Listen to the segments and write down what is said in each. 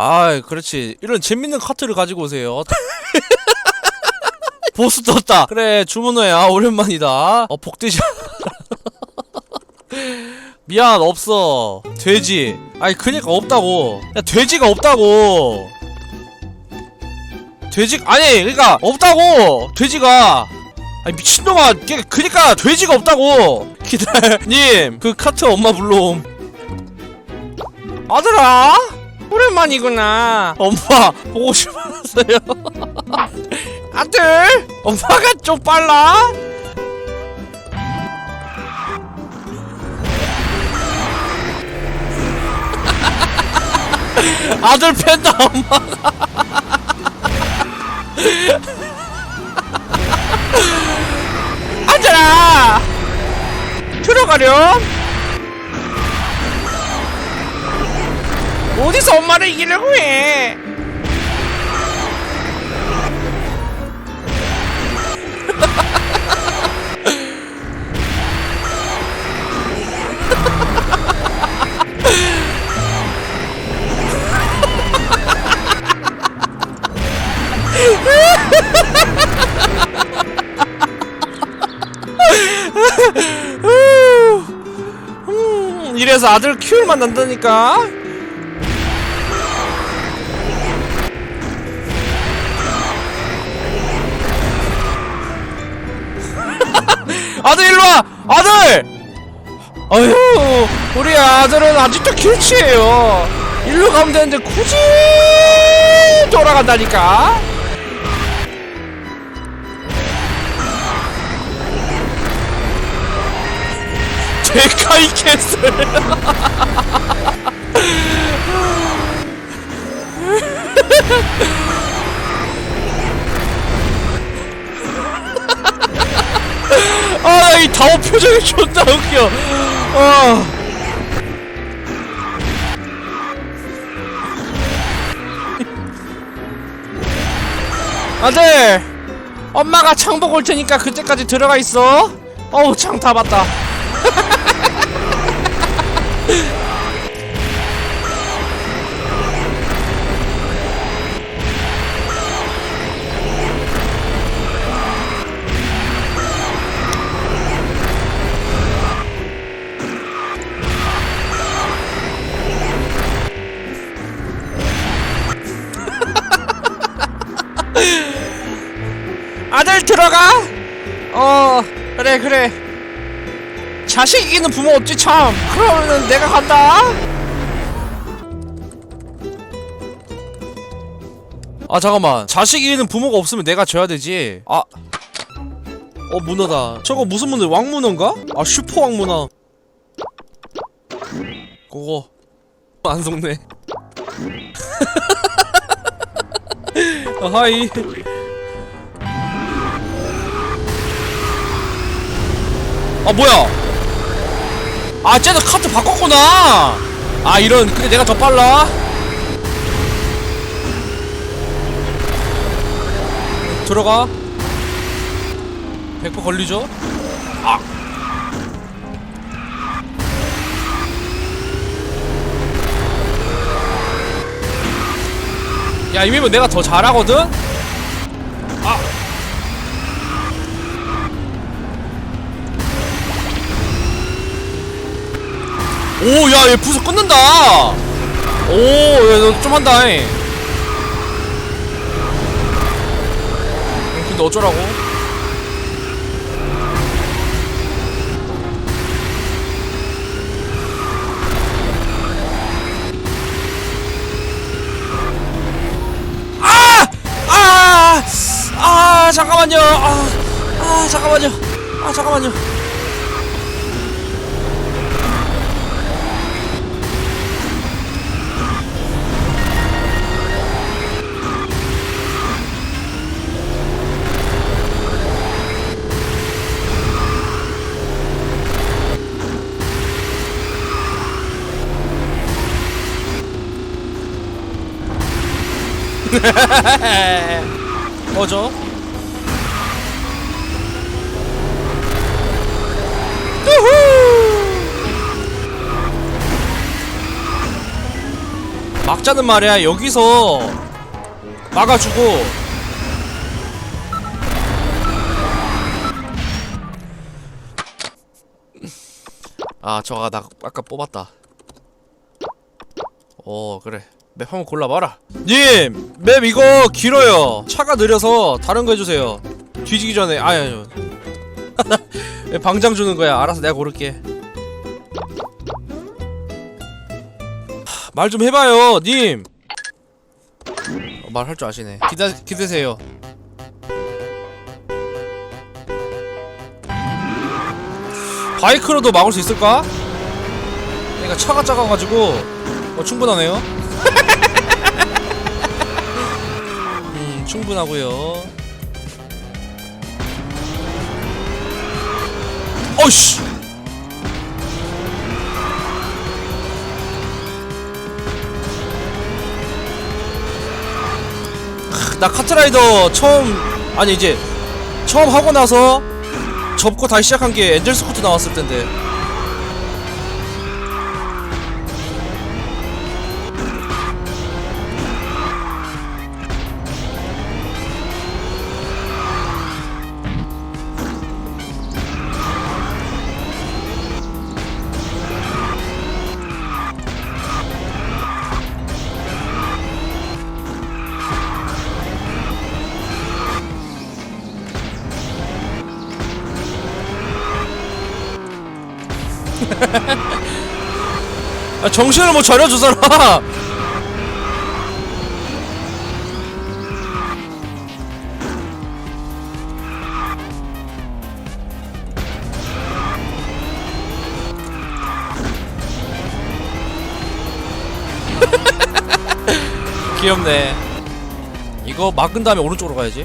아, 그렇지. 이런 재밌는 카트를 가지고 오세요. 보스 떴다. 그래, 주문호야. 아, 오랜만이다. 어, 복되지. 미안, 없어. 돼지. 아니, 그니까 없다고. 야, 돼지가 없다고. 돼지, 아니, 그니까, 없다고! 돼지가! 아니, 미친놈아! 걔, 그니까, 돼지가 없다고! 기다려, 님, 그 카트 엄마 불러옴. 아들아! 오랜만이구나. 엄마, 보고 싶었어요. 아들! 엄마가 좀 빨라? 아들 팬다, 엄마. 아들아! 들어가렴? 어디서 엄마를 이기려고 해? 음, 이래서 아들 키울 만난다니까? 일로 와! 아들! 어휴, 우리 아들은 아직도 길치예요. 일로 가면 되는데 굳이 돌아간다니까? 데카이 캐슬. 이 다오 표정이 존나 웃겨. 아. 아들, 엄마가 창복 올 테니까 그때까지 들어가 있어. 어우, 창 다 봤다. 아들 들어가. 어, 그래 그래. 자식 이기는 부모 없지 참. 그러면은 내가 간다. 아 잠깐만. 자식 이기는 부모가 없으면 내가 져야 되지. 아. 어 문어다. 저거 무슨 문어? 왕문어인가? 아 슈퍼 왕문어. 그거 안 속네. 아, 하이. 아 뭐야? 아 쟤도 카트 바꿨구나. 아 이런 근데 내가 더 빨라? 들어가. 100% 걸리죠 야, 이미면 내가 더 잘하거든? 아! 오, 야, 얘 부서 끊는다. 오, 야, 너 좀 한다. 잉. 근데 어쩌라고? 아, 잠깐만요. 아, 아, 잠깐만요. 아, 잠깐만요. 뭐죠? 막자는 말이야. 여기서 막아주고. 아 저가 나 아까 뽑았다. 어 그래. 맵 한번 골라봐라. 님! 맵 이거 길어요. 차가 느려서 다른 거 해주세요. 뒤지기 전에. 아유 왜 방장 주는 거야. 알아서 내가 고를게 말 좀 해봐요 님. 어, 말할 줄 아시네. 기다, 기대세요. 바이크로도 막을 수 있을까? 그러니까 차가 작아가지고 어, 충분하네요. 음 충분하고요. 어이씨 나 카트라이더 처음 아니 이제 처음 하고 나서 접고 다시 시작한 게 엔젤 스쿠트 나왔을 텐데 아, 정신을 뭐 차려주잖아 귀엽네. 이거 막은 다음에 오른쪽으로 가야지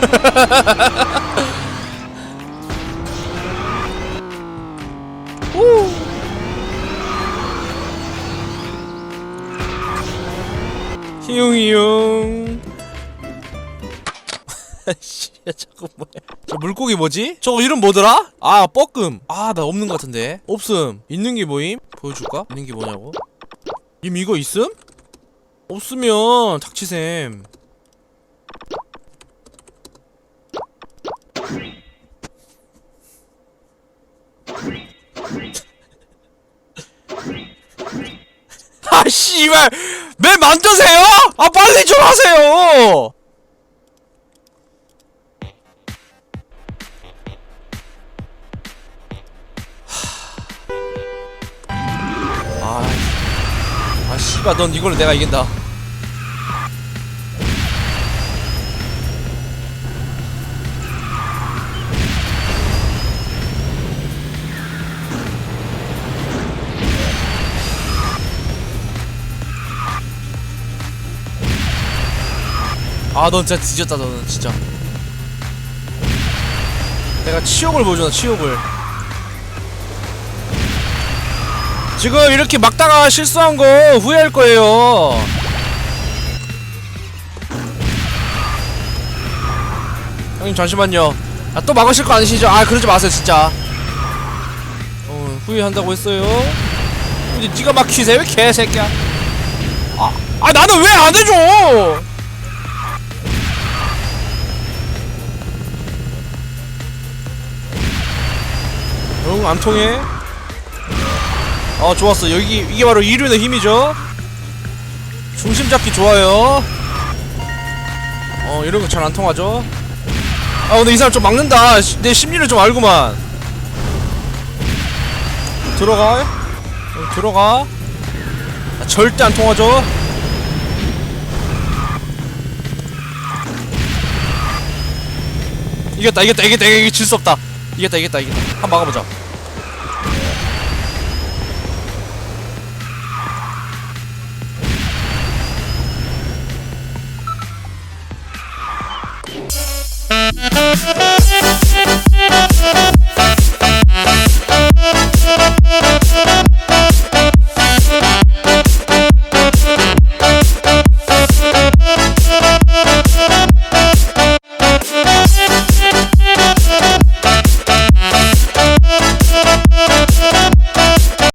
히웅히웅 씨, 야, 저거 뭐야? 저 물고기 뭐지? 저거 이름 뭐더라? 아, 뻐끔. 아, 나 없는 것 같은데. 없음. 있는 게 뭐임? 보여줄까? 있는 게 뭐냐고? 님 이거 있음? 없으면 닥치셈. 씨발! 매 만드세요? 아, 빨리 좀 하세요! 아, 아, 씨발, 넌 이걸로 내가 이긴다. 아, 넌 진짜 뒤졌다, 너는 진짜. 내가 치욕을 보여주나, 치욕을. 지금 이렇게 막다가 실수한 거 후회할 거예요. 형님 잠시만요. 아, 또 막으실 거 아니시죠? 아 그러지 마세요 진짜. 어 후회한다고 했어요. 근데 네가 막히세요 개새끼야. 아, 아 나는 왜 안 해줘? 응, 안 통해. 어, 좋았어. 여기, 이게 바로 이륜의 힘이죠. 중심 잡기 좋아요. 어, 이런 거 잘 안 통하죠. 아, 근데 이 사람 좀 막는다. 시- 내 심리를 좀 알구만. 들어가. 어, 들어가. 아, 절대 안 통하죠. 이겼다, 이겼다, 이겼다, 이겼다, 질수 없다. 이겼다, 이겼다, 이겼다. 한번 막아보자.